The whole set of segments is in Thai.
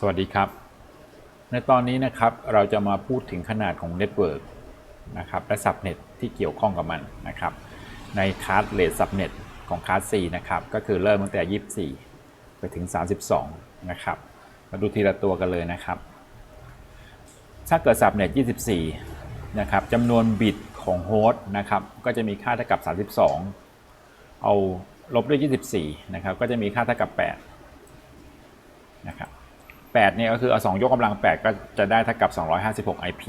สวัสดีครับ ในตอนนี้นะครับเราจะมาพูดถึงขนาดของเน็ตเวิร์กนะครับและสับเน็ตที่เกี่ยวข้องกับมันนะครับ ในคลาสเลทสับเน็ตของคลาส C นะครับ ก็คือเริ่มตั้งแต่ 24 ไปถึง 32 นะครับ มาดูทีละตัวกันเลยนะครับ ถ้าเกิดสับเน็ต24 นะครับจำนวนบิตของโฮสต์นะครับ ก็จะมีค่าเท่ากับ 32 เอาลบด้วย 24 นะครับ ก็จะมีค่าเท่ากับ 8 นะครับ 8เนี่ยก็คือเอา 2 ยกกำลัง 8 ก็จะได้เท่ากับ 256 IP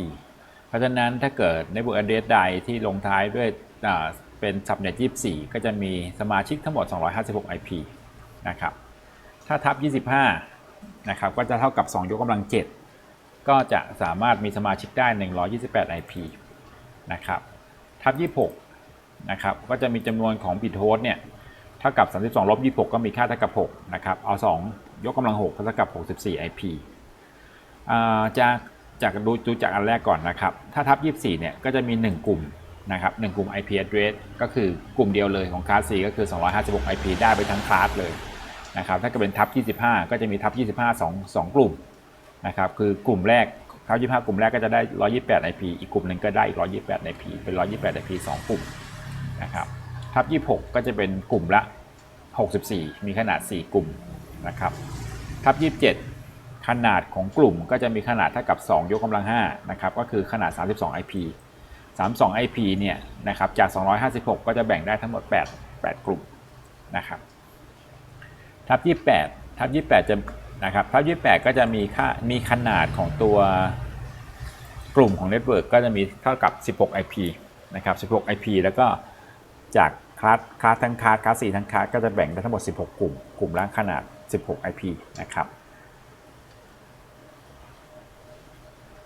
เพราะฉะนั้นถ้าเกิด Network Address ใดที่ลงท้ายด้วยเป็น Subnet 24 ก็จะมีสมาชิกทั้งหมด 256 IP นะครับ ถ้าทับ 25 นะครับ ก็จะเท่ากับ 2 ยกกำลัง 7 ก็จะสามารถมีสมาชิกได้ 128 IP นะครับทับ 26 นะครับ ก็จะมีจำนวนของ bit host เนี่ย เท่ากับ 32ลบ26 ก็มีค่าเท่ากับ 6 นะครับ เอา 2 ยกกำลัง6ก็เท่ากับ 64 IP จากจากดูดูจากอันแรกก่อนนะครับ ถ้าทับ 24 เนี่ย ก็จะมี 1 กลุ่มนะครับ1กลุ่ม IP address ก็คือกลุ่มเดียวเลยของคลาส C ก็คือ 256 IP ได้ไปทั้งคลาสเลยนะครับ ถ้าเกิดเป็นทับ 25 ก็จะมีทับ 25 2 2 กลุ่มนะครับ คือกลุ่มแรกทับ 25 กลุ่มแรกก็จะได้ 128 IP อีกกลุ่มหนึ่งก็ได้อีก 128 IP เป็น 128 IP 2 กลุ่มนะครับ ทับ 26 ก็จะเป็นกลุ่มละ 64 มีขนาด 4 กลุ่ม นะครับทับ27 ขนาดของกลุ่มก็จะมีขนาดเท่ากับ 2 ยกกำลัง5นะครับก็คือขนาด 32 IP 32 IP เนี่ยนะครับจาก 256 ก็จะแบ่งได้ทั้งหมด 8 8 กลุ่มนะครับทับ28ทับ28จะนะครับทับ28 ก็จะมีค่ามีขนาดของตัวกลุ่มของเน็ตเวิร์กก็จะมีเท่ากับ 16 IP นะครับ 16 IP แล้วก็จากคลาสคลาสทั้งคลาสคลาส4ทั้งคลาสก็จะแบ่งได้ทั้งหมด 16 กลุ่ม กลุ่มละขนาด 16 IP นะครับ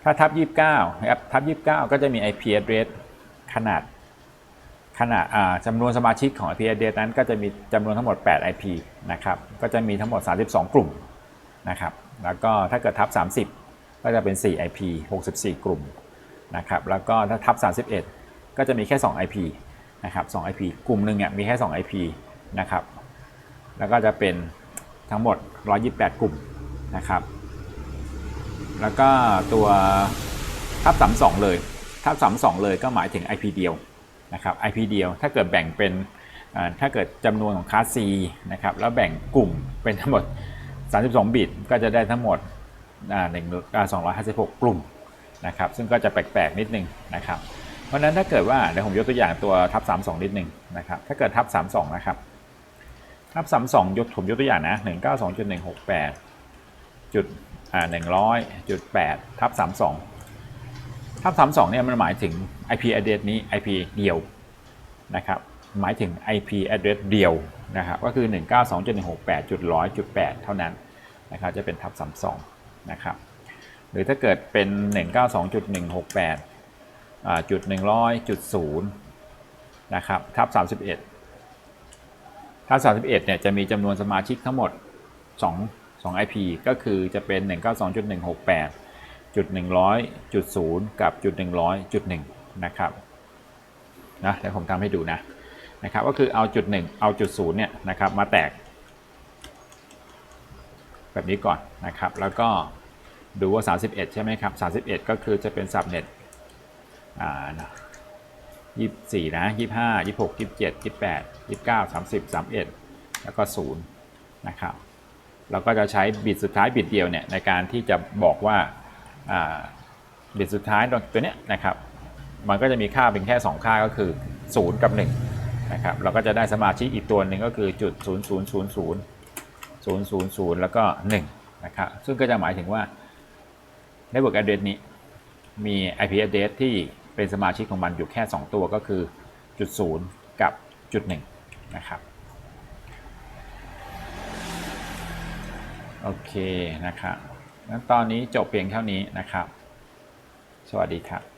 ถ้าทับ 29 นะครับ ทับ 29 ก็จะมี IP address ขนาดขนาดจำนวนสมาชิกของ IP address นั้น ก็จะมีจำนวนทั้งหมด 8 IP นะครับ ก็จะมีทั้งหมด 32 กลุ่มนะครับ แล้วก็ถ้าเกิดทับ 30 ก็จะเป็น 4 IP 64 กลุ่มนะครับ แล้วก็ถ้าทับ 31 ก็จะมีแค่ 2 IP นะครับ 2 IP กลุ่มหนึ่งเนี่ยมีแค่ 2 IP นะครับ แล้วก็จะเป็น ทั้งหมด 128 กลุ่มนะครับ แล้วก็ตัวทับ32เลยทับ32เลยก็หมายถึง IP เดียวนะครับ IP เดียวถ้าเกิดแบ่งเป็นถ้าเกิดจำนวนของคลาส C นะครับแล้วแบ่งกลุ่มเป็นทั้งหมด 32 บิต ก็จะได้ทั้งหมดอ่าหนึ่งอ่า256 กลุ่มนะครับซึ่งก็จะแปลกๆนิดนึงนะครับ เพราะฉะนั้นถ้าเกิดว่าเดี๋ยวผมยกตัวอย่างตัวทับ32 นิดนึงนะครับถ้าเกิดทับ32 นะครับ ทับ32ยกผมยกตัวอย่างนะ192.168จุดอ่า100จุด8ทับ32ทับ32เนี่ยมันหมายถึง IP address นี้ IP เดียวนะครับ หมายถึง IP address เดียวนะครับก็คือ 192.168.100.8 เท่านั้นนะครับจะเป็นทับ32นะครับหรือถ้าเกิดเป็น 192.168อ่าจุด100จุด0นะครับทับ31 ทับ31เนี่ยจะมีจำนวนสมาชิกทั้งหมด 2 2 IP ก็คือจะเป็น 192.168จุด100 จุด0กับจุด100จุด1นะครับนะเดี๋ยวผมทำให้ดูนะนะครับก็คือเอาจุด1เอาจุด0เนี่ยนะครับมาแตก แบบนี้ก่อนนะครับ แล้วก็ดูว่า 31 ใช่ไหมครับ 31 ก็คือจะเป็นสับเน็ตอ่า ยี่สี่นะยี่ห้ายี่หกยี่เจ็ดยี่แปดยี่เก้าสามสิบสามเอ็ดแล้วก็ศูนย์นะครับเราก็จะใช้บิตสุดท้ายบิตเดียวเนี่ยในการที่จะบอกว่าบิตสุดท้ายตัวเนี้ยนะครับมันก็จะมีค่าเป็นแค่ 2 ค่าก็คือ 0 กับ1นะครับเราก็จะได้สมาชิกอีกตัวหนึ่งก็คือจุด0 0 0 0 0 0 0 แล้วก็1นะครับซึ่งก็จะหมายถึงว่า Network Address นี้มี IP address ที่ เป็นสมาชิกของมันอยู่แค่ 2 ตัวก็คือจุด0กับจุด1นะครับโอเคนะครับงั้นตอนนี้จบเพียงเท่านี้นะครับ สวัสดีครับ